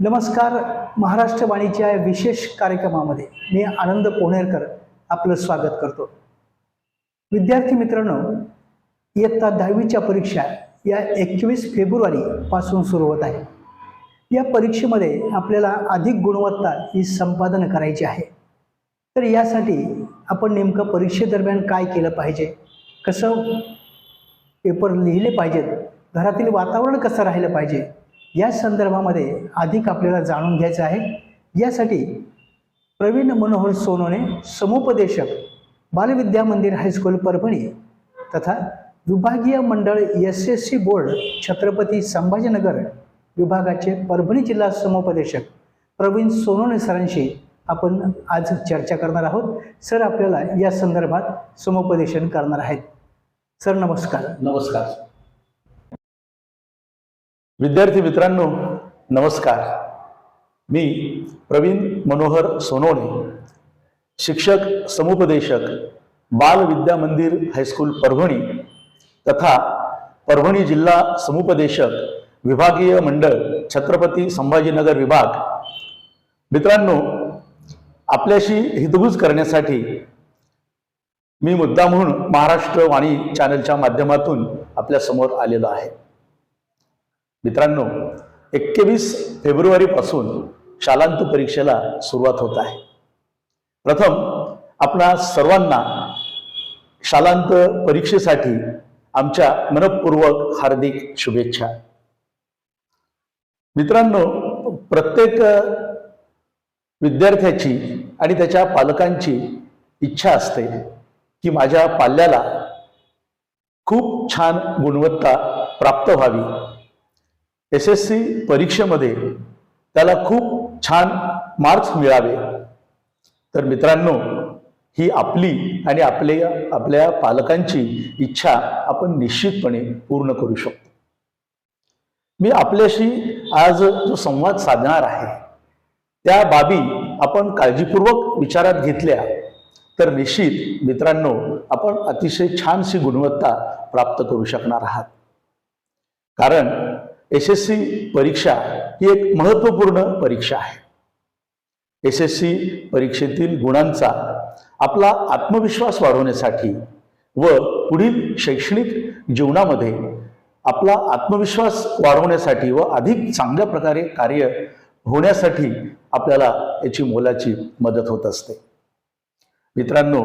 नमस्कार महाराष्ट्र वाणीच्या विशेष कार्यक्रमामध्ये मी आनंद पोहणेरकर आपलं स्वागत करतो. विद्यार्थी मित्रांनो इयत्ता दहावीच्या परीक्षा या एकवीस फेब्रुवारीपासून सुरू होत आहे. या परीक्षेमध्ये आपल्याला अधिक गुणवत्ता ही संपादन करायची आहे. तर यासाठी आपण नेमकं परीक्षेदरम्यान काय केलं पाहिजे? कसं पेपर लिहिले पाहिजेत? घरातील वातावरण कसं राहिलं पाहिजे? या संदर्भामध्ये अधिक आपल्याला जाणून घ्यायचं आहे. यासाठी प्रवीण मनोहर सोनोने समुपदेशक बालविद्या मंदिर हायस्कूल परभणी तथा विभागीय मंडळ S S C board Chhatrapati Sambhajinagar विभागाचे परभणी जिल्हा समुपदेशक प्रवीण सोनोने सरांशी आपण आज चर्चा करणार आहोत. सर आपल्याला या संदर्भात समुपदेशन करणार आहेत. सर नमस्कार. नमस्कार. विद्यार्थी मित्रांनो नमस्कार. मी प्रवीण मनोहर सोनोने शिक्षक समुपदेशक बाल विद्या मंदिर हायस्कूल परभणी तथा परभणी जिल्हा समुपदेशक विभागीय मंडळ छत्रपती संभाजीनगर विभाग. मित्रांनो आपल्याशी हितगुज करण्यासाठी मी मुद्दा म्हणून महाराष्ट्र वाणी चॅनलच्या माध्यमातून आपल्यासमोर आलेलो आहे. मित्रांनो एकवीस फेब्रुवारीपासून शालांत परीक्षेला सुरुवात होत आहे. प्रथम आपणा सर्वांना शालांत परीक्षेसाठी आमच्या मनपूर्वक हार्दिक शुभेच्छा. मित्रांनो प्रत्येक विद्यार्थ्याची आणि त्याच्या पालकांची इच्छा असते की माझ्या पाल्याला खूप छान गुणवत्ता प्राप्त व्हावी. एस एस सी परीक्षेमध्ये त्याला खूप छान मार्क्स मिळावे. तर मित्रांनो ही आपली आणि आपले आपल्या पालकांची इच्छा आपण निश्चितपणे पूर्ण करू शकतो. मी आपल्याशी आज जो संवाद साधणार आहे त्या बाबी आपण काळजीपूर्वक विचारात घेतल्या. तर निश्चित मित्रांनो आपण अतिशय छानशी गुणवत्ता प्राप्त करू शकणार आहात. कारण एस एस सी परीक्षा ही एक महत्त्वपूर्ण परीक्षा आहे. एस एस सी परीक्षेतील गुणांचा आपला आत्मविश्वास वाढवण्यासाठी व पुढील शैक्षणिक जीवनामध्ये आपला आत्मविश्वास वाढवण्यासाठी व अधिक चांगल्या प्रकारे कार्य होण्यासाठी आपल्याला याची मोलाची मदत होत असते. मित्रांनो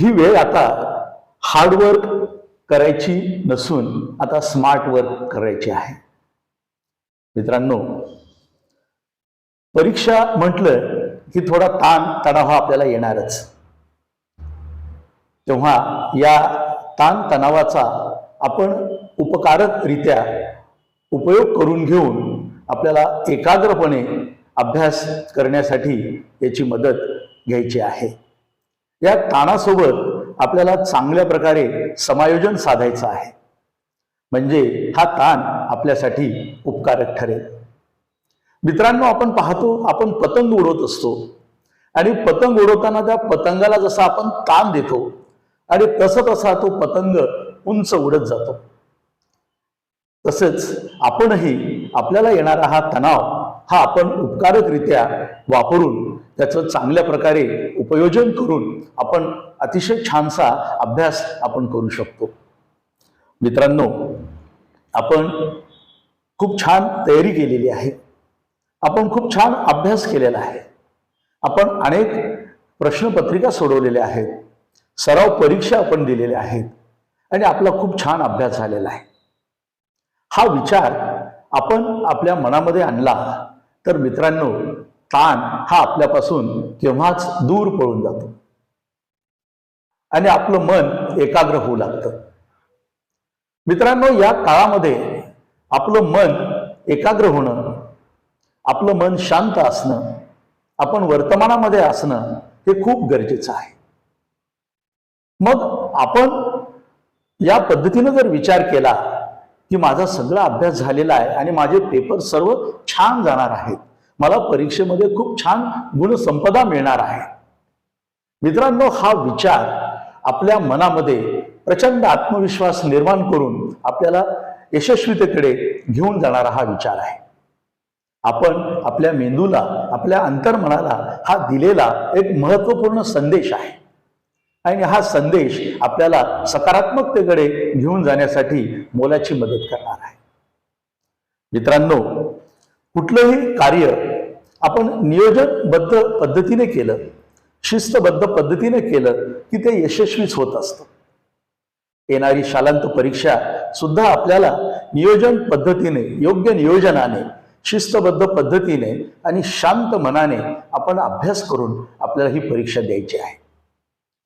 ही वेळ आता हार्डवर्क करायची नसून आता स्मार्ट वर्क करायची आहे. मित्रांनो परीक्षा म्हटलं की थोडा ताण तणाव हा आपल्याला येणारच. तेव्हा या ताण तणावाचा आपण उपकारकरित्या उपयोग करून घेऊन आपल्याला एकाग्रपणे अभ्यास करण्यासाठी याची मदत घ्यायची आहे. या ताणासोबत आपल्याला चांगल्या प्रकारे समायोजन साधायचं आहे. म्हणजे हा ताण आपल्यासाठी उपकारक ठरेल. मित्रांनो आपण पाहतो आपण पतंग उडवत असतो. आणि पतंग उडवताना त्या पतंगाला जसा आपण ताण देतो आणि तसं तसा तो पतंग उंच उडत जातो. तसेच आपणही आपल्याला येणारा हा तणाव हा आपण उपकारकरित्या वापरून त्याचं चांगल्या प्रकारे उपयोजन करून आपण अतिशय छानसा अभ्यास आपण करू शकतो. मित्रांनो आपण खूप छान तयारी केलेली आहे. आपण खूप छान अभ्यास केलेला आहे. आपण अनेक प्रश्नपत्रिका सोडवलेल्या आहेत. सराव परीक्षा आपण दिलेल्या आहेत. आणि आपला खूप छान अभ्यास झालेला आहे. हा विचार आपण आपल्या मनामध्ये आणला तर मित्रांनो ताण हा आपल्यापासून केव्हाच दूर पळून जातो. आणि आपलं मन एकाग्र होऊ लागतं. मित्रांनो या काळामध्ये आपलं मन एकाग्र होणं आपलं मन शांत असणं आपण वर्तमानामध्ये असणं हे खूप गरजेचं आहे. मग आपण या पद्धतीनं जर विचार केला की माझा सगळा अभ्यास झालेला आहे आणि माझे पेपर सर्व छान जाणार आहेत मला परीक्षेमध्ये खूप छान गुणसंपदा मिळणार आहे. मित्रांनो हा विचार आपल्या मनामध्ये प्रचंड आत्मविश्वास निर्माण करून आपल्याला यशस्वीतेकडे घेऊन जाणारा हा विचार आहे. आपण आपल्या मेंदूला आपल्या अंतर्मनाला हा दिलेला एक महत्त्वपूर्ण संदेश आहे. आणि हा संदेश आपल्याला सकारात्मकतेकडे घेऊन जाण्यासाठी मोलाची मदत करणार आहे. मित्रांनो कुठलंही कार्य आपण नियोजनबद्ध पद्धतीने केलं शिस्तबद्ध पद्धतीने केलं की ते यशस्वीच होत असतं. येणारी शालांत परीक्षा सुद्धा आपल्याला नियोजन पद्धतीने योग्य नियोजनाने शिस्तबद्ध पद्धतीने आणि शांत मनाने आपण अभ्यास करून आपल्याला ही परीक्षा द्यायची आहे.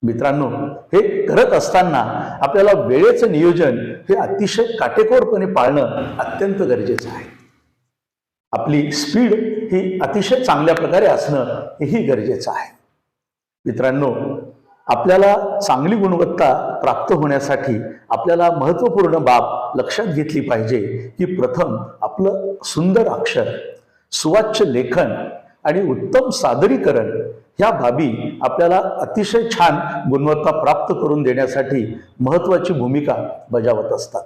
मित्रांनो हे करत असताना आपल्याला वेळेचं नियोजन हे अतिशय काटेकोरपणे पाळणं अत्यंत गरजेचं आहे. आपली स्पीड ही अतिशय चांगल्या प्रकारे असणं हेही गरजेचं आहे. मित्रांनो आपल्याला चांगली गुणवत्ता प्राप्त होण्यासाठी आपल्याला महत्त्वपूर्ण बाब लक्षात घेतली पाहिजे की प्रथम आपलं सुंदर अक्षर सुवाच्य लेखन आणि उत्तम सादरीकरण ह्या बाबी आपल्याला अतिशय छान गुणवत्ता प्राप्त करून देण्यासाठी महत्त्वाची भूमिका बजावत असतात.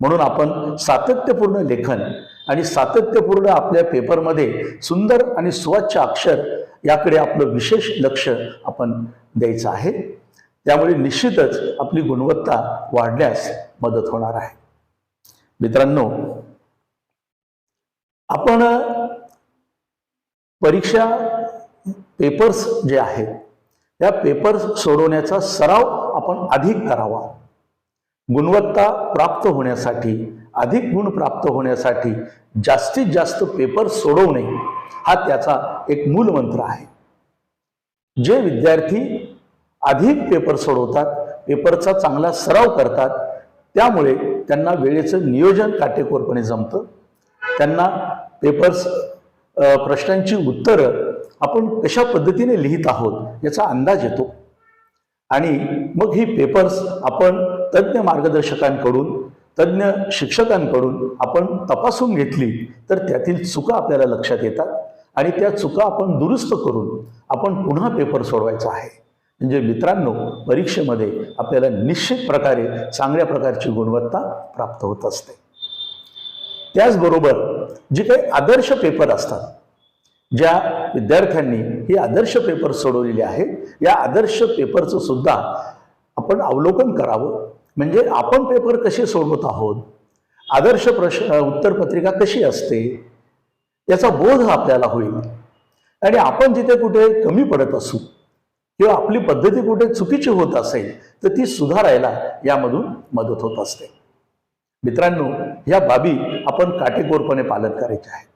म्हणून आपण सातत्यपूर्ण लेखन आणि सातत्यपूर्ण आपल्या पेपरमध्ये सुंदर आणि स्वच्छ अक्षर याकडे आपलं विशेष लक्ष आपण द्यायचं आहे. त्यामुळे निश्चितच आपली गुणवत्ता वाढण्यास मदत होणार आहे. मित्रांनो आपण परीक्षा पेपर्स जे आहेत त्या पेपर्स सोडवण्याचा सराव आपण अधिक करावा. गुणवत्ता प्राप्त होण्यासाठी अधिक गुण प्राप्त होण्यासाठी जास्तीत जास्त पेपर सोडवणे हा त्याचा एक मूल मंत्र आहे. जे विद्यार्थी अधिक पेपर सोडवतात पेपरचा चांगला सराव करतात त्यामुळे त्यांना वेळेचं नियोजन काटेकोरपणे जमतं. त्यांना पेपर्स प्रश्नांची उत्तरं आपण कशा पद्धतीने लिहित आहोत याचा अंदाज येतो. आणि मग ही पेपर्स आपण तज्ज्ञ मार्गदर्शकांकडून तज्ज्ञ शिक्षकांकडून आपण तपासून घेतली तर त्यातील चुका आपल्याला लक्षात येतात आणि त्या चुका आपण दुरुस्त करून आपण पुन्हा पेपर सोडवायचा आहे. म्हणजे मित्रांनो परीक्षेमध्ये आपल्याला निश्चित प्रकारे चांगल्या प्रकारची गुणवत्ता प्राप्त होत असते. त्याचबरोबर जे काही आदर्श पेपर असतात ज्या विद्यार्थ्यांनी हे आदर्श पेपर सोडवलेले आहेत या आदर्श पेपरचं सुद्धा आपण अवलोकन करावं म्हणजे आपण पेपर कसे सोडवत आहोत? आदर्श प्रश्न उत्तरपत्रिका कशी असते? याचा बोध आपल्याला होईल. आणि आपण जिथे कुठे कमी पडत असू किंवा आपली पद्धती कुठे चुकीची होत असेल तर ती सुधारायला यामधून मदत होत असते. मित्रांनो या बाबी आपण काटेकोरपणे पालन करायचे आहे.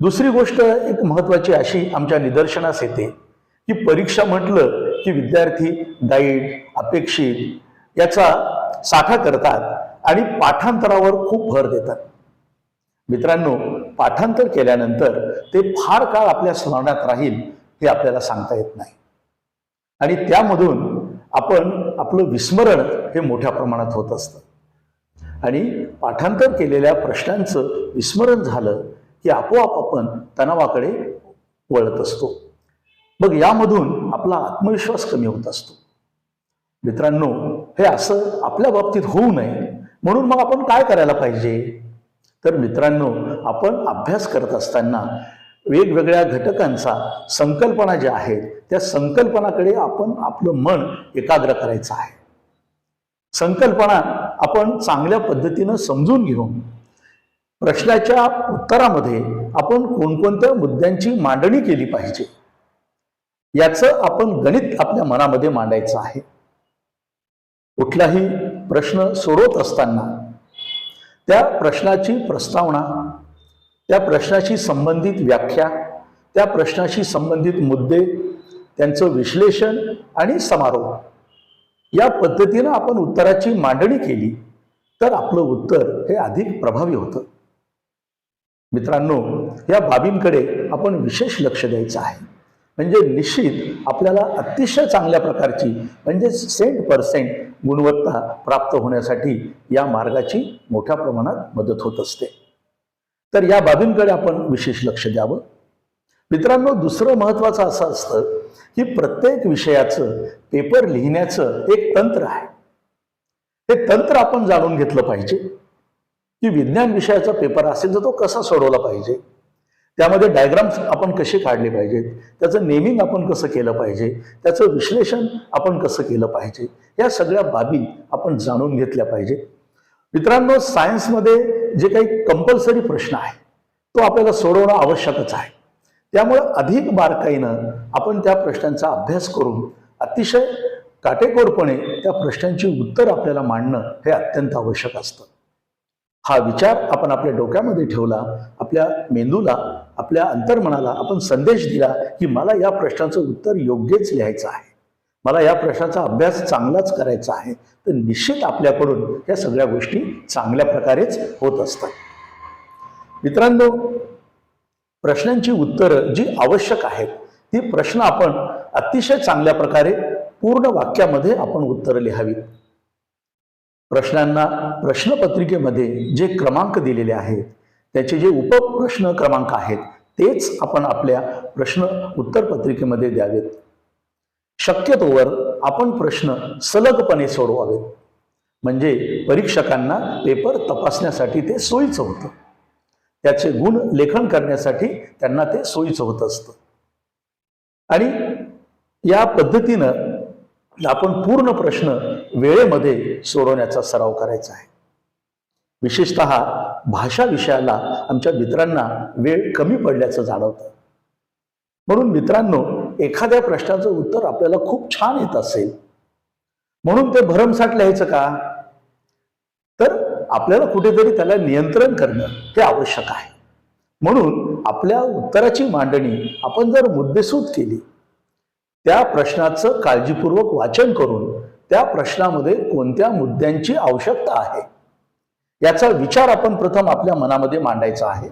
दुसरी गोष्ट एक महत्वाची अशी आमच्या निदर्शनास येते की परीक्षा म्हटलं की विद्यार्थी गाईड अपेक्षित याचा साठा करतात आणि पाठांतरावर खूप भर देतात. मित्रांनो पाठांतर केल्यानंतर ते फार काळ आपल्या स्मरणात राहील हे आपल्याला सांगता येत नाही. आणि त्यामधून आपण आपलं विस्मरण हे मोठ्या प्रमाणात होत असतं. आणि पाठांतर केलेल्या प्रश्नांचं विस्मरण झालं की आपोआप आपण तणावाकडे वळत असतो. मग यामधून आपला आत्मविश्वास कमी होत असतो. मित्रांनो हे असं आपल्या बाबतीत होऊ नये. म्हणून मग आपण काय करायला पाहिजे? तर मित्रांनो आपण अभ्यास करत असताना वेगवेगळ्या घटकांचा संकल्पना ज्या आहेत त्या संकल्पनाकडे आपण आपलं मन एकाग्र करायचं आहे. संकल्पना आपण चांगल्या पद्धतीनं समजून घेऊन प्रश्नाच्या उत्तरामध्ये आपण कोणकोणत्या मुद्द्यांची मांडणी केली पाहिजे? याचं आपण गणित आपल्या मनामध्ये मांडायचं आहे. कुठलाही प्रश्न सोडवत असताना त्या प्रश्नाची प्रस्तावना त्या प्रश्नाशी संबंधित व्याख्या त्या प्रश्नाशी संबंधित मुद्दे त्यांचं विश्लेषण आणि समारोह या पद्धतीनं आपण उत्तराची मांडणी केली तर आपलं उत्तर हे अधिक प्रभावी होतं. मित्रांनो या बाबींकडे आपण विशेष लक्ष द्यायचं आहे. म्हणजे निश्चित आपल्याला अतिशय चांगल्या प्रकारची म्हणजे सेंट पर्सेंट गुणवत्ता प्राप्त होण्यासाठी या मार्गाची मोठ्या प्रमाणात मदत होत असते. तर या बाबींकडे आपण विशेष लक्ष द्यावं. मित्रांनो दुसरं महत्वाचं असं असतं की प्रत्येक विषयाचं पेपर लिहिण्याचं एक तंत्र आहे. हे तंत्र आपण जाणून घेतलं पाहिजे की विज्ञान विषयाचा पेपर असेल तर तो कसा सोडवला पाहिजे? त्यामध्ये डायग्राम्स आपण कसे काढले पाहिजेत? त्याचं नेमिंग आपण कसं केलं पाहिजे? त्याचं विश्लेषण आपण कसं केलं पाहिजे? या सगळ्या बाबी आपण जाणून घेतल्या पाहिजे मित्रांनो सायन्समध्ये जे काही कंपल्सरी प्रश्न आहे तो आपल्याला सोडवणं आवश्यकच आहे. त्यामुळं अधिक बारकाईनं आपण त्या प्रश्नांचा अभ्यास करून अतिशय काटेकोरपणे त्या प्रश्नांची उत्तर आपल्याला मांडणं हे अत्यंत आवश्यक असतं. हा विचार आपण आपल्या डोक्यामध्ये ठेवला आपल्या मेंदूला आपल्या अंतर्मनाला आपण संदेश दिला की मला या प्रश्नाचं उत्तर योग्यच लिहायचं आहे. मला या प्रश्नाचा अभ्यास चांगलाच करायचा आहे. तर निश्चित आपल्याकडून या सगळ्या गोष्टी चांगल्या प्रकारेच होत असतात. मित्रांनो प्रश्नांची उत्तरं जी आवश्यक आहेत ती प्रश्न आपण अतिशय चांगल्या प्रकारे पूर्ण वाक्यामध्ये आपण उत्तरं लिहावीत. प्रश्नांना प्रश्नपत्रिकेमध्ये जे क्रमांक दिलेले आहेत त्याचे जे उपप्रश्न क्रमांक आहेत तेच आपण आपल्या प्रश्न उत्तरपत्रिकेमध्ये द्यावेत. शक्यतोवर आपण प्रश्न सलगपणे सोडवावेत. म्हणजे परीक्षकांना पेपर तपासण्यासाठी ते सोयीचं होतं. त्याचे गुण लेखन करण्यासाठी त्यांना ते सोयीचं होत असतं. आणि या पद्धतीनं आपण पूर्ण प्रश्न वेळेमध्ये सोडवण्याचा सराव करायचा आहे. विशेषत भाषा विषयाला आमच्या मित्रांना वेळ कमी पडल्याचं जाणवतं. म्हणून मित्रांनो एखाद्या प्रश्नाचं उत्तर आपल्याला खूप छान येत असेल. म्हणून ते भरमसाठ लिहायचं का? तर आपल्याला कुठेतरी त्याला नियंत्रण करणं ते आवश्यक आहे. म्हणून आपल्या उत्तराची मांडणी आपण जर मुद्देसूद केली त्या प्रश्नाचं काळजीपूर्वक वाचन करून त्या प्रश्नामध्ये कोणत्या मुद्द्यांची आवश्यकता आहे? याचा विचार आपण प्रथम आपल्या मनामध्ये मांडायचा आहे.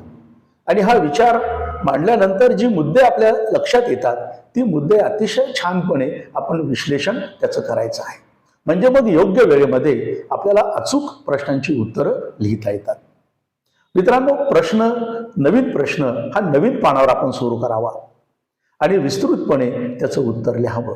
आणि हा विचार मांडल्यानंतर जी मुद्दे आपल्या लक्षात येतात ती मुद्दे अतिशय छानपणे आपण विश्लेषण त्याचं करायचं आहे. म्हणजे मग योग्य वेळेमध्ये आपल्याला अचूक प्रश्नांची उत्तरं लिहिता येतात. मित्रांनो प्रश्न नवीन प्रश्न हा नवीन पानावर आपण सुरू करावा. आणि विस्तृतपणे त्याचं उत्तर लिहावं.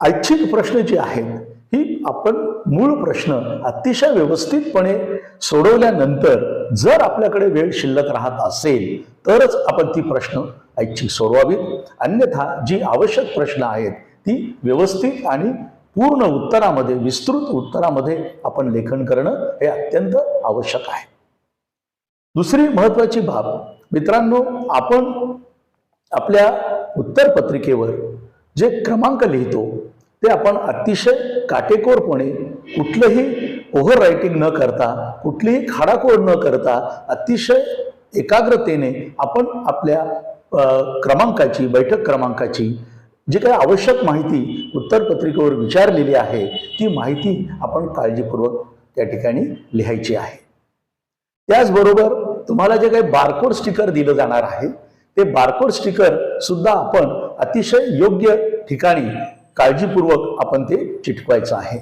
ऐच्छिक प्रश्न जे आहेत ही आपण मूळ प्रश्न अतिशय व्यवस्थितपणे सोडवल्यानंतर जर आपल्याकडे वेळ शिल्लक राहत असेल तरच आपण ती प्रश्न ऐच्छिक सोडवावीत. अन्यथा जी आवश्यक प्रश्न आहेत ती व्यवस्थित आणि पूर्ण उत्तरामध्ये विस्तृत उत्तरामध्ये आपण लेखन करणं हे अत्यंत आवश्यक आहे. दुसरी महत्वाची बाब मित्रांनो आपण आपल्या उत्तरपत्रिकेवर जे क्रमांक लिहितो ते आपण अतिशय काटेकोरपणे कुठलंही ओव्हर रायटिंग न करता कुठलीही खाडाखोड न करता अतिशय एकाग्रतेने आपण आपल्या क्रमांकाची बैठक क्रमांकाची जी काही आवश्यक माहिती उत्तरपत्रिकेवर विचारलेली आहे ती माहिती आपण काळजीपूर्वक त्या ठिकाणी लिहायची आहे. त्याचबरोबर तुम्हाला जे काही बारकोड स्टिकर दिलं जाणार आहे ते बारकोड स्टिकर सुद्धा आपण अतिशय योग्य ठिकाणी काळजीपूर्वक आपण ते चिटकवायचं आहे.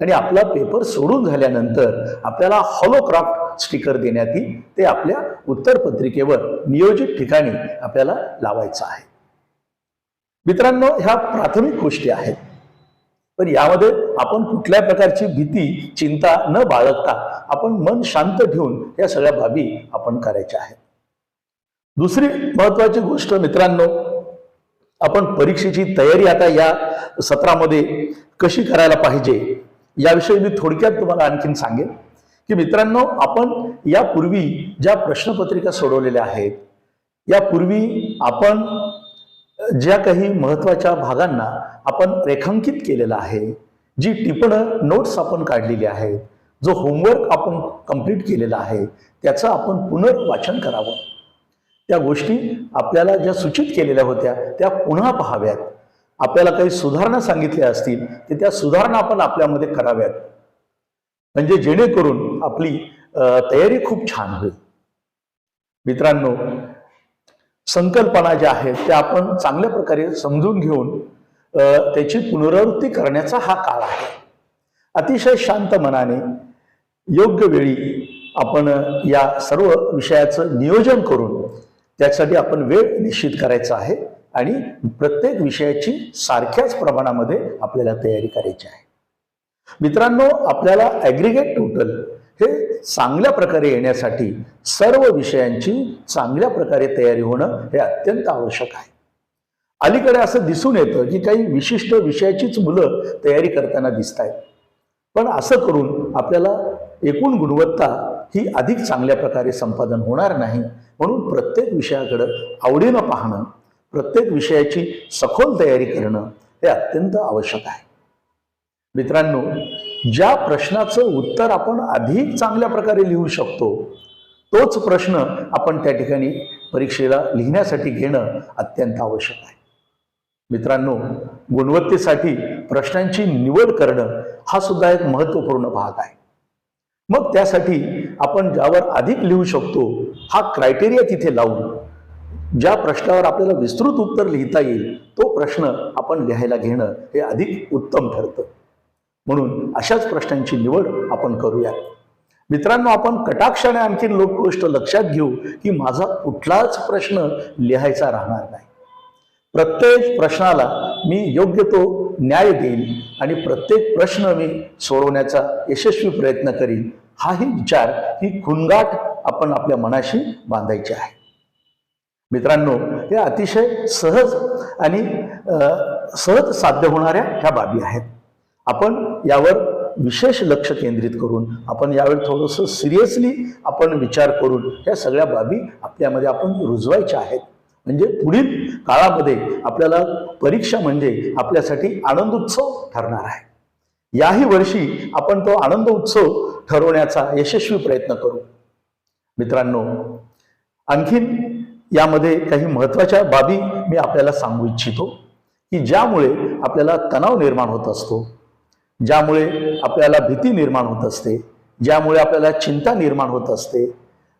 आणि आपला पेपर सोडून झाल्यानंतर आपल्याला हॉलोक्राफ्ट स्टिकर देण्यात येईल ते आपल्या उत्तरपत्रिकेवर नियोजित ठिकाणी आपल्याला लावायचं आहे. मित्रांनो ह्या प्राथमिक गोष्टी आहेत. पण यामध्ये आपण कुठल्या प्रकारची भीती चिंता न बाळगता आपण मन शांत ठेवून या सगळ्या बाबी आपण करायच्या आहेत. दुसरी महत्त्वाची गोष्ट मित्रांनो आपण परीक्षेची तयारी आता या सत्रामध्ये कशी करायला पाहिजे याविषयी मी थोडक्यात तुम्हाला आणखीन सांगेन. की मित्रांनो आपण यापूर्वी ज्या प्रश्नपत्रिका सोडवलेल्या आहेत यापूर्वी आपण ज्या काही महत्त्वाच्या भागांना आपण रेखांकित केलेलं आहे जी टिपणं नोट्स आपण काढलेली आहेत जो होमवर्क आपण कंप्लीट केलेला आहे त्याचं आपण पुनर्वाचन करावं. त्या गोष्टी आपल्याला ज्या सूचित केलेल्या होत्या त्या पुन्हा पाहाव्यात. आपल्याला काही सुधारणा सांगितल्या असतील तर त्या सुधारणा आपण आपल्यामध्ये कराव्यात. म्हणजे जेणेकरून आपली तयारी खूप छान होईल. मित्रांनो संकल्पना ज्या आहेत त्या आपण चांगल्या प्रकारे समजून घेऊन त्याची पुनरावृत्ती करण्याचा हा काळ आहे. अतिशय शांत मनाने योग्य वेळी आपण या सर्व विषयाचं नियोजन करून त्यासाठी आपण वेळ निश्चित करायचा आहे आणि प्रत्येक विषयाची सारख्याच प्रमाणामध्ये आपल्याला तयारी करायची आहे. मित्रांनो आपल्याला ॲग्रिगेट टोटल हे चांगल्या प्रकारे येण्यासाठी सर्व विषयांची चांगल्या प्रकारे तयारी होणं हे अत्यंत आवश्यक आहे. अलीकडे असं दिसून येतं की काही विशिष्ट विषयाचीच मुलं तयारी करताना दिसत आहेत पण असं करून आपल्याला एकूण गुणवत्ता ही अधिक चांगल्या प्रकारे संपादन होणार नाही. म्हणून प्रत्येक विषयाकडं आवडीनं पाहणं प्रत्येक विषयाची सखोल तयारी करणं हे अत्यंत आवश्यक आहे. मित्रांनो ज्या प्रश्नाचं उत्तर आपण अधिक चांगल्या प्रकारे लिहू शकतो तोच प्रश्न आपण त्या ठिकाणी परीक्षेला लिहिण्यासाठी घेणं अत्यंत आवश्यक आहे. मित्रांनो गुणवत्तेसाठी प्रश्नांची निवड करणं हा सुद्धा एक महत्त्वपूर्ण भाग आहे. मग त्यासाठी आपण ज्यावर अधिक लिहू शकतो हा क्रायटेरिया तिथे लावून ज्या प्रश्नावर आपल्याला विस्तृत उत्तर लिहिता येईल तो प्रश्न आपण लिहायला घेणं हे अधिक उत्तम ठरतं. म्हणून अशाच प्रश्नांची निवड आपण करूया. मित्रांनो आपण कटाक्षाने आणखी लोक गोष्ट लक्षात घेऊ की माझा कुठलाच प्रश्न लिहायचा राहणार नाही. प्रत्येक प्रश्नाला मी योग्य तो न्याय देईन आणि प्रत्येक प्रश्न मी सोडवण्याचा यशस्वी प्रयत्न करीन. हाही विचार ही खुणगाठ आपण आपल्या मनाशी बांधायची आहे. मित्रांनो हे अतिशय सहज आणि सहज साध्य होणाऱ्या ह्या बाबी आहेत. आपण यावर विशेष लक्ष केंद्रित करून आपण यावेळी थोडंसं सिरियसली आपण विचार करून ह्या सगळ्या बाबी आपल्यामध्ये आपण रुजवायच्या आहेत. म्हणजे पुढील काळामध्ये आपल्याला परीक्षा म्हणजे आपल्यासाठी आनंदोत्सव ठरणार आहे. याही वर्षी आपण तो आनंद उत्सव ठरवण्याचा यशस्वी प्रयत्न करू. मित्रांनो आणखीन यामध्ये काही महत्त्वाच्या बाबी मी आपल्याला सांगू इच्छितो की ज्यामुळे आपल्याला तणाव निर्माण होत असतो ज्यामुळे आपल्याला भीती निर्माण होत असते ज्यामुळे आपल्याला चिंता निर्माण होत असते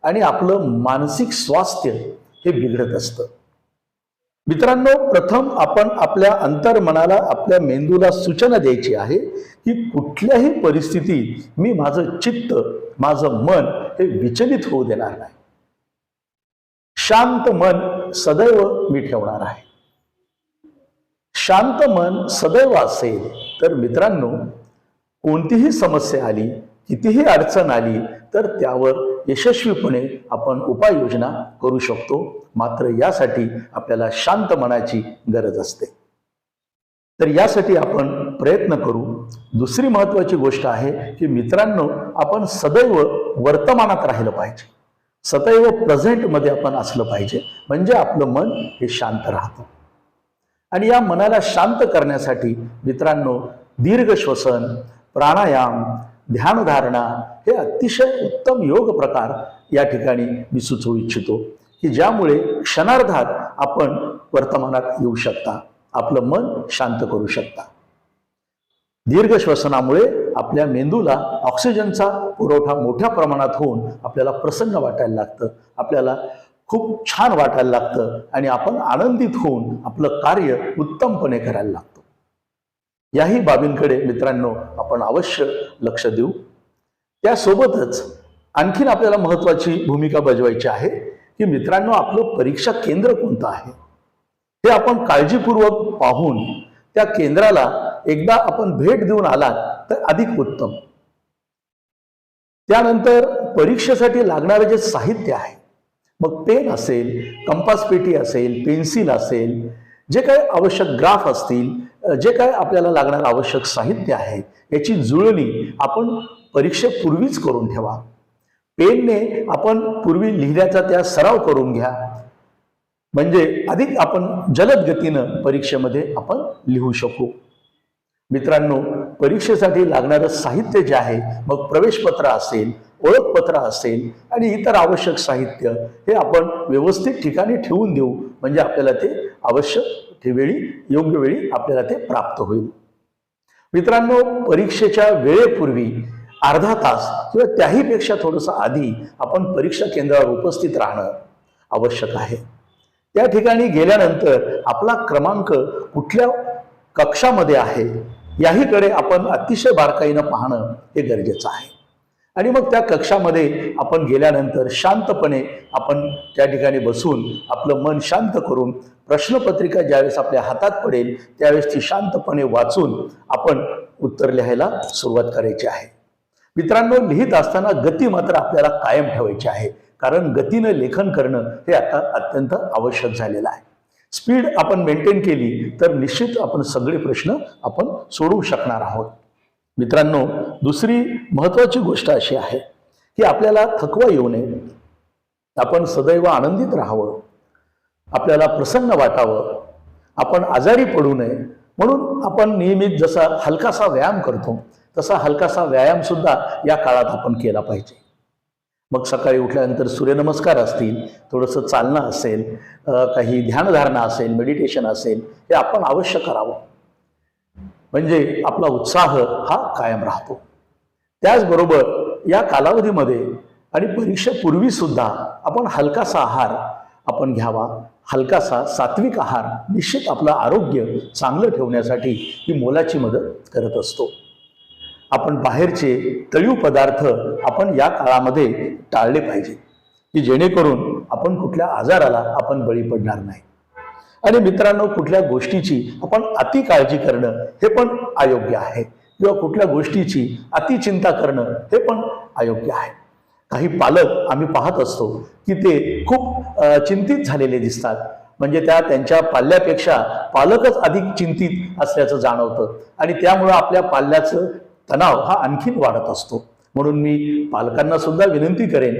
आणि आपलं मानसिक स्वास्थ्य हे बिघडत असतं. मित्रांनो प्रथम आपण आपल्या अंतर्मनाला आपल्या मेंदूला सूचना द्यायची आहे की कुठल्याही परिस्थितीत मी माझं चित्त माझं मन हे विचलित होऊ देणार नाही. शांत मन सदैव मी ठेवणार आहे. शांत मन सदैव असेल तर मित्रांनो कोणतीही समस्या आली कितीही अडचण आली तर त्यावर यशस्वीपणे आपण उपाययोजना करू शकतो. मात्र यासाठी आपल्याला शांत मनाची गरज असते. तर यासाठी आपण प्रयत्न करू. दुसरी महत्वाची गोष्ट आहे की मित्रांनो आपण सदैव वर्तमानात राहिलं पाहिजे. सदैव प्रेझेंटमध्ये आपण असलं पाहिजे. म्हणजे आपलं मन हे शांत राहतं. आणि या मनाला शांत करण्यासाठी मित्रांनो दीर्घ श्वसन प्राणायाम ध्यानधारणा हे अतिशय उत्तम योग प्रकार या ठिकाणी मी सुचवू इच्छितो की ज्यामुळे क्षणार्धात आपण वर्तमानात येऊ शकता आपलं मन शांत करू शकता. दीर्घ श्वसनामुळे आपल्या मेंदूला ऑक्सिजनचा पुरवठा मोठ्या प्रमाणात होऊन आपल्याला प्रसन्न वाटायला लागतं आपल्याला खूप छान वाटायला लागतं आणि आपण आनंदित होऊन आपलं कार्य उत्तमपणे करायला लागतो. याही बाबींकडे मित्रांनो आपण अवश्य लक्ष देऊ. त्यासोबतच आणखीन आपल्याला महत्वाची भूमिका बजवायची आहे की मित्रांनो आपलं परीक्षा केंद्र कोणतं आहे? हे आपण काळजीपूर्वक पाहून त्या केंद्राला एकदा आपण भेट देऊन आलात तर अधिक उत्तम. त्यानंतर परीक्षेसाठी लागणारे जे साहित्य आहे मग पेन असेल कंपास पेटी असेल पेन्सिल असेल जे काही आवश्यक ग्राफ असतील जे काय आपल्याला लागणारं आवश्यक साहित्य आहे याची जुळणी आपण परीक्षेपूर्वीच करून ठेवा. पेनने आपण पूर्वी लिहिण्याचा त्या सराव करून घ्या. म्हणजे अधिक आपण जलद गतीनं परीक्षेमध्ये आपण लिहू शकू. मित्रांनो परीक्षेसाठी लागणारं साहित्य जे आहे मग प्रवेशपत्र असेल ओळखपत्र असेल आणि इतर आवश्यक साहित्य हे आपण व्यवस्थित ठिकाणी ठेवून देऊ. म्हणजे आपल्याला ते आवश्यक ते वेळी योग्य वेळी आपल्याला ते प्राप्त होईल. मित्रांनो परीक्षेच्या वेळेपूर्वी अर्धा तास किंवा त्याहीपेक्षा थोडंसं आधी आपण परीक्षा केंद्रावर उपस्थित राहणं आवश्यक आहे. त्या ठिकाणी गेल्यानंतर आपला क्रमांक कुठल्या कक्षामध्ये आहे याहीकडे आपण अतिशय बारकाईनं पाहणं हे गरजेचं आहे. आणि मग त्या कक्षामध्ये आपण गेल्यानंतर शांतपणे आपण त्या ठिकाणी बसून आपलं मन शांत करून प्रश्नपत्रिका ज्यावेळेस आपल्या हातात पडेल त्यावेळेस ती शांतपणे वाचून आपण उत्तर लिहायला सुरुवात करायची आहे. मित्रांनो लिहित असताना गती मात्र आपल्याला कायम ठेवायची आहे. कारण गतीनं लेखन करणं हे आता अत्यंत आवश्यक झालेलं आहे. स्पीड आपण मेंटेन केली तर निश्चित आपण सगळे प्रश्न आपण सोडवू शकणार आहोत. मित्रांनो दुसरी महत्त्वाची गोष्ट अशी आहे की आपल्याला थकवा येऊ नये. आपण सदैव आनंदित राहावं. आपल्याला प्रसन्न वाटावं. आपण आजारी पडू नये. म्हणून आपण नियमित जसा हलकासा व्यायाम करतो तसा हलकासा व्यायामसुद्धा या काळात आपण केला पाहिजे. मग सकाळी उठल्यानंतर सूर्यनमस्कार असतील थोडंसं चालणं असेल काही ध्यानधारणा असेल मेडिटेशन असेल हे आपण अवश्य करावं. म्हणजे आपला उत्साह हा कायम राहतो. त्याचबरोबर या कालावधीमध्ये आणि परीक्षेपूर्वीसुद्धा आपण हलकासा आहार आपण घ्यावा. हलकासा सात्विक आहार निश्चित आपलं आरोग्य चांगलं ठेवण्यासाठी ही मोलाची मदत करत असतो. आपण बाहेरचे तळीव पदार्थ आपण या काळामध्ये टाळले पाहिजे की जेणेकरून आपण कुठल्या आजाराला आपण बळी पडणार नाही. आणि मित्रांनो कुठल्या गोष्टीची आपण अति काळजी करणं हे पण अयोग्य आहे. किंवा कुठल्या गोष्टीची अति चिंता करणं हे पण अयोग्य आहे. काही पालक आम्ही पाहत असतो की ते खूप चिंतित झालेले दिसतात. म्हणजे त्या त्यांच्या पाल्यापेक्षा पालकच अधिक चिंतित असल्याचं जाणवतं. आणि त्यामुळं आपल्या पाल्याचं तणाव हा आणखीन वाढत असतो. म्हणून मी पालकांना सुद्धा विनंती करेन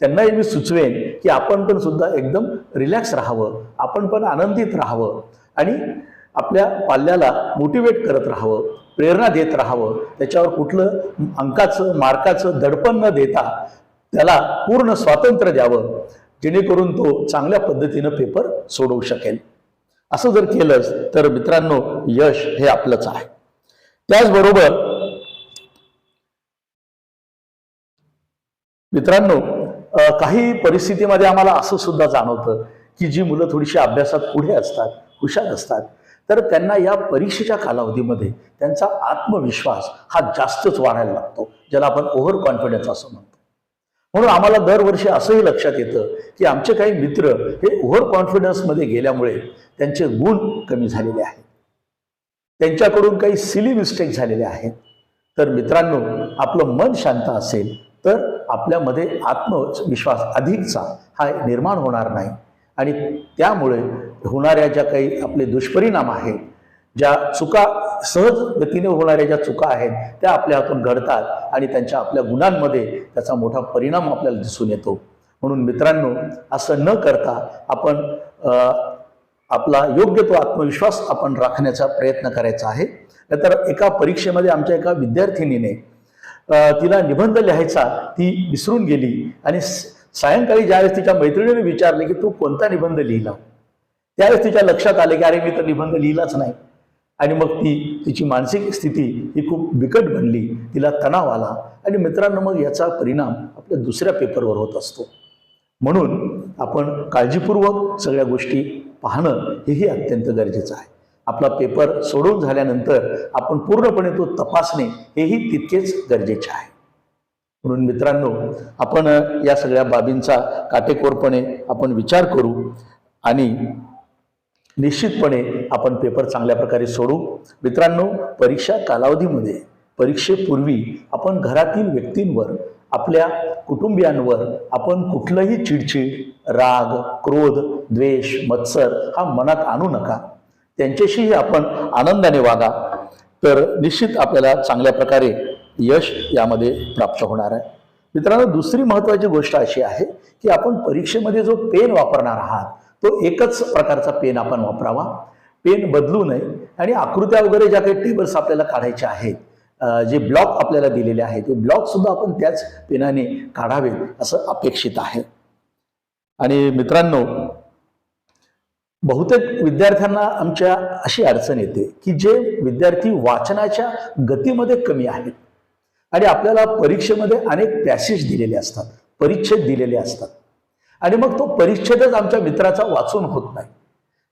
त्यांनाही मी सुचवेन की आपण पण सुद्धा एकदम रिलॅक्स राहावं आपण पण आनंदित राहावं आणि आपल्या पाल्याला मोटिवेट करत राहावं प्रेरणा देत राहावं. त्याच्यावर कुठलं अंकाचं मार्काचं दडपण न देता त्याला पूर्ण स्वातंत्र्य द्यावं जेणेकरून तो चांगल्या पद्धतीनं पेपर सोडवू शकेल. असं जर केलंच तर मित्रांनो यश हे आपलंच आहे. त्याचबरोबर मित्रांनो काही परिस्थितीमध्ये आम्हाला असं सुद्धा जाणवतं की जी मुलं थोडीशी अभ्यासात पुढे असतात हुशार असतात तर त्यांना या परीक्षेच्या कालावधीमध्ये त्यांचा आत्मविश्वास हा जास्तच वाढायला लागतो ज्याला आपण ओव्हर कॉन्फिडन्स असं म्हणतो. म्हणून आम्हाला दरवर्षी असंही लक्षात येतं की आमचे काही मित्र हे ओव्हर कॉन्फिडन्समध्ये गेल्यामुळे त्यांचे गुण कमी झालेले आहेत. त्यांच्याकडून काही सिली मिस्टेक झालेले आहेत. तर मित्रांनो आपलं मन शांत असेल तर आपल्यामध्ये आत्मविश्वास अधिकचा हा निर्माण होणार नाही. आणि त्यामुळे होणाऱ्या ज्या काही आपले दुष्परिणाम आहेत ज्या चुका सहज गतीने होणाऱ्या ज्या चुका आहेत त्या आपल्या हातून घडतात आणि त्यांच्या आपल्या गुणांमध्ये त्याचा मोठा परिणाम आपल्याला दिसून येतो. म्हणून मित्रांनो असं न करता आपण आपला योग्य तो आत्मविश्वास आपण राखण्याचा प्रयत्न करायचा आहे. तर एका परीक्षेमध्ये आमच्या एका विद्यार्थिनीने तिला निबंध लिहायचा ती विसरून गेली. आणि सायंकाळी ज्यावेळेस तिच्या मैत्रिणीने विचारले की तू कोणता निबंध लिहिला? त्यावेळेस तिच्या लक्षात आले की अरे मी तर निबंध लिहिलाच नाही. आणि मग ती तिची मानसिक स्थिती ही खूप बिकट बनली. तिला तणाव आला. आणि मित्रांनो मग याचा परिणाम आपल्या दुसऱ्या पेपरवर होत असतो. म्हणून आपण काळजीपूर्वक सगळ्या गोष्टी पाहणं हेही अत्यंत गरजेचं आहे. आपला पेपर सोडवून झाल्यानंतर आपण पूर्णपणे तो तपासणे हेही तितकेच गरजेचे आहे. म्हणून मित्रांनो आपण या सगळ्या बाबींचा काटेकोरपणे आपण विचार करू आणि निश्चितपणे आपण पेपर चांगल्या प्रकारे सोडू. मित्रांनो परीक्षा कालावधीमध्ये परीक्षेपूर्वी आपण घरातील व्यक्तींवर आपल्या कुटुंबियांवर आपण कुठलंही चिडचिड राग क्रोध द्वेष मत्सर हा मनात आणू नका. त्यांच्याशीही आपण आनंदाने वागा. तर निश्चित आपल्याला चांगल्या प्रकारे यश यामध्ये प्राप्त होणार आहे. मित्रांनो दुसरी महत्त्वाची गोष्ट अशी आहे की आपण परीक्षेमध्ये जो पेन वापरणार आहात तो एकच प्रकारचा पेन आपण वापरावा. पेन बदलू नये आणि आकृत्या वगैरे ज्या काही टेबल्स आपल्याला काढायच्या आहेत जे ब्लॉक आपल्याला दिलेले आहेत ते ब्लॉकसुद्धा आपण त्याच पेनाने काढावेत असं अपेक्षित आहे. आणि मित्रांनो बहुतेक विद्यार्थ्यांना आमच्या अशी अडचण येते की जे विद्यार्थी वाचनाच्या गतीमध्ये कमी आहेत आणि आपल्याला परीक्षेमध्ये अनेक पॅसेज दिलेले असतात परिच्छेद दिलेले असतात. आणि मग तो परिच्छेदच आमच्या मित्राचा वाचून होत नाही.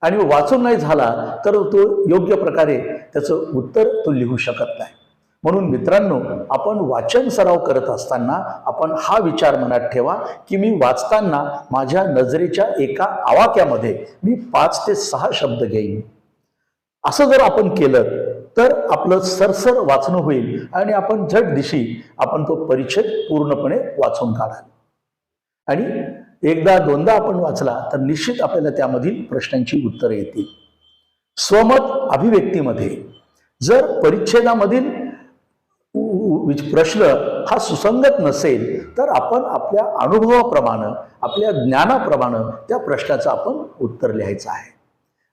आणि वाचून नाही झाला तर तो योग्य प्रकारे त्याचं उत्तर तो लिहू शकत नाही. म्हणून मित्रांनो आपण वाचन सराव करत असताना आपण हा विचार मनात ठेवा की मी वाचताना माझ्या नजरेच्या एका आवाक्यामध्ये मी पाच ते सहा शब्द घेईन. असं जर आपण केलं तर आपलं सरसर वाचणं होईल आणि आपण झट दिशी आपण तो परिच्छेद पूर्णपणे वाचून काढाल. आणि एकदा दोनदा आपण वाचला तर निश्चित आपल्याला त्यामधील प्रश्नांची उत्तरं येतील. स्वमत अभिव्यक्तीमध्ये जर परिच्छेदामधील प्रश्न हा सुसंगत नसेल तर आपण आपल्या अनुभवाप्रमाणे आपल्या ज्ञानाप्रमाणे त्या प्रश्नाचं आपण उत्तर लिहायचं आहे.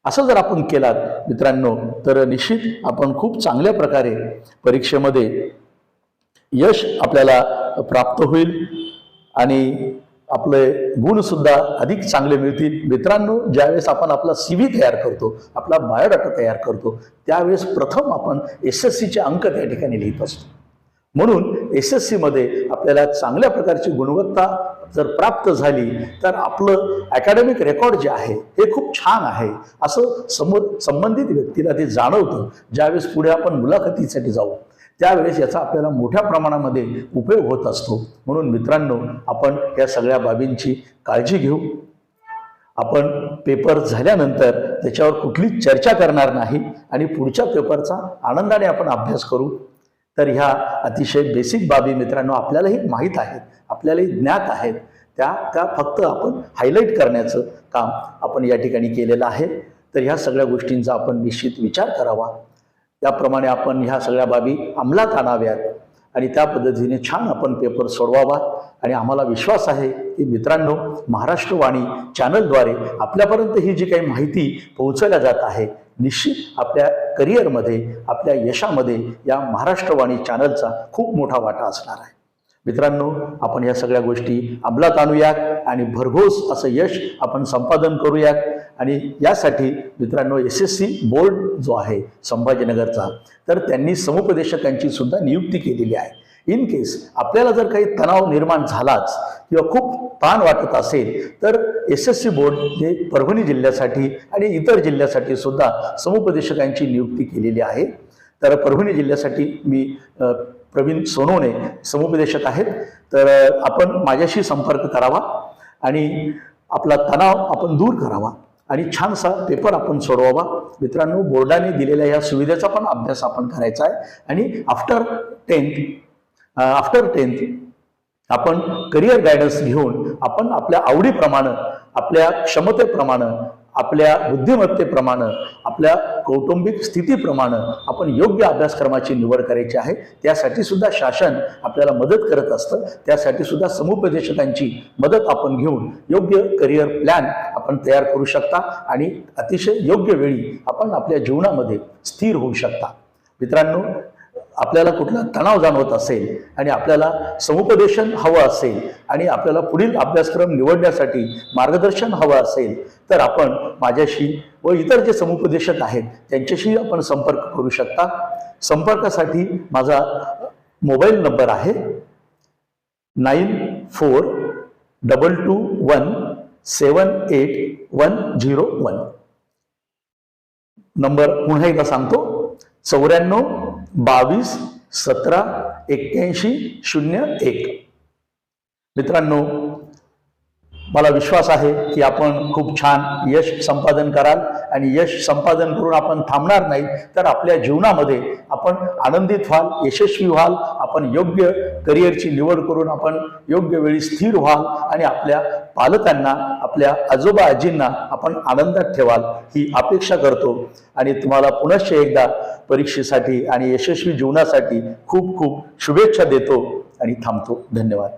असं जर आपण केलात मित्रांनो तर निश्चित आपण खूप चांगल्या प्रकारे परीक्षेमध्ये यश आपल्याला प्राप्त होईल आणि आपले गुणसुद्धा अधिक चांगले मिळतील. मित्रांनो ज्यावेळेस आपण आपला सी व्ही तयार करतो आपला बायोडाटा तयार करतो त्यावेळेस प्रथम आपण एस एस सीचे अंक त्या ठिकाणी लिहित असतो. म्हणून एस एस सीमध्ये आपल्याला चांगल्या प्रकारची गुणवत्ता जर प्राप्त झाली तर आपलं अकॅडमिक रेकॉर्ड जे आहे ते खूप छान आहे. असं समोर संबंधित व्यक्तीला ते जाणवतं. ज्यावेळेस पुढे आपण मुलाखतीसाठी जाऊ त्यावेळेस याचा आपल्याला मोठ्या प्रमाणामध्ये उपयोग होत असतो. म्हणून मित्रांनो आपण या सगळ्या बाबींची काळजी घेऊ. आपण पेपर झाल्यानंतर त्याच्यावर कुठलीच चर्चा करणार नाही आणि पुढच्या पेपरचा आनंदाने आपण अभ्यास करू. तर ह्या अतिशय बेसिक बाबी मित्रांनो आपल्यालाही माहीत आहेत आपल्यालाही ज्ञात आहेत. त्या त्या फक्त आपण हायलाईट करण्याचं काम आपण या ठिकाणी केलेलं आहे. तर ह्या सगळ्या गोष्टींचा आपण निश्चित विचार करावा. त्याप्रमाणे आपण ह्या सगळ्या बाबी अंमलात आणाव्यात आणि त्या पद्धतीने छान आपण पेपर सोडवावा. आणि आम्हाला विश्वास आहे की मित्रांनो महाराष्ट्रवाणी चॅनलद्वारे आपल्यापर्यंत ही जी काही माहिती पोहोचवल्या जात आहे निश्चित आपल्या करिअरमध्ये आपल्या यशामध्ये या महाराष्ट्रवाणी चॅनलचा खूप मोठा वाटा असणार आहे. मित्रांनो आपण या सगळ्या गोष्टी अंमलात आणूयात आणि भरघोस असं यश आपण संपादन करूयात. आणि यासाठी मित्रांनो एस एस सी बोर्ड जो आहे संभाजीनगरचा तर त्यांनी समुपदेशकांची सुद्धा नियुक्ती केलेली आहे. इन केस आपल्याला जर काही तणाव निर्माण झालाच किंवा खूप ताण वाटत असेल तर एस एस सी बोर्ड हे परभणी जिल्ह्यासाठी आणि इतर जिल्ह्यासाठी सुद्धा समुपदेशकांची नियुक्ती केलेली आहे. तर परभणी जिल्ह्यासाठी मी प्रवीण सोनवणे समुपदेशक आहेत. तर आपण माझ्याशी संपर्क करावा आणि आपला तणाव आपण दूर करावा आणि छानसा पेपर आपण सोडवावा. मित्रांनो बोर्डाने दिलेल्या या सुविधेचा पण अभ्यास आपण करायचा आहे. आणि आफ्टर टेन्थ आफ्टर टेन्थ आपण करिअर गायडन्स घेऊन आपण आपल्या आवडीप्रमाणे आपल्या क्षमतेप्रमाणे आपल्या बुद्धिमत्तेप्रमाणे आपल्या कौटुंबिक स्थितीप्रमाणे आपण योग्य अभ्यासक्रमाची निवड करायची आहे. त्यासाठी सुद्धा शासन आपल्याला मदत करत असतं. त्यासाठी सुद्धा समुपदेशकांची मदत आपण घेऊन योग्य करिअर प्लॅन आपण तयार करू शकता आणि अतिशय योग्य वेळी आपण आपल्या जीवनामध्ये स्थिर होऊ शकता. मित्रांनो आपल्याला कुठला तणाव जाणवत असेल आणि आपल्याला समुपदेशन हवं असेल आणि आपल्याला पुढील अभ्यासक्रम निवडण्यासाठी मार्गदर्शन हवं असेल तर आपण माझ्याशी व इतर जे समुपदेशक आहेत त्यांच्याशी आपण संपर्क करू शकता. संपर्कासाठी माझा मोबाईल नंबर आहे nine four double two one seven eight one zero one. Number पुन्हा एकदा सांगतो चौऱ्याण्णव बावीस सतरा एक्क्याऐंशी शून्य एक. मित्रांनो मला विश्वास आहे की आपण खूप छान यश संपादन कराल आणि यश संपादन करून आपण थांबणार नाही तर आपल्या जीवनामध्ये आपण आनंदित व्हाल यशस्वी व्हाल आपण योग्य करिअरची निवड करून आपण योग्य वेळी स्थिर व्हाल आणि आपल्या पालकांना आपल्या आजोबा आजींना आपण आनंदात ठेवाल ही अपेक्षा करतो. आणि तुम्हाला पुनश्च एकदा परीक्षेसाठी आणि यशस्वी जीवनासाठी खूप खूप शुभेच्छा देतो आणि थांबतो. धन्यवाद.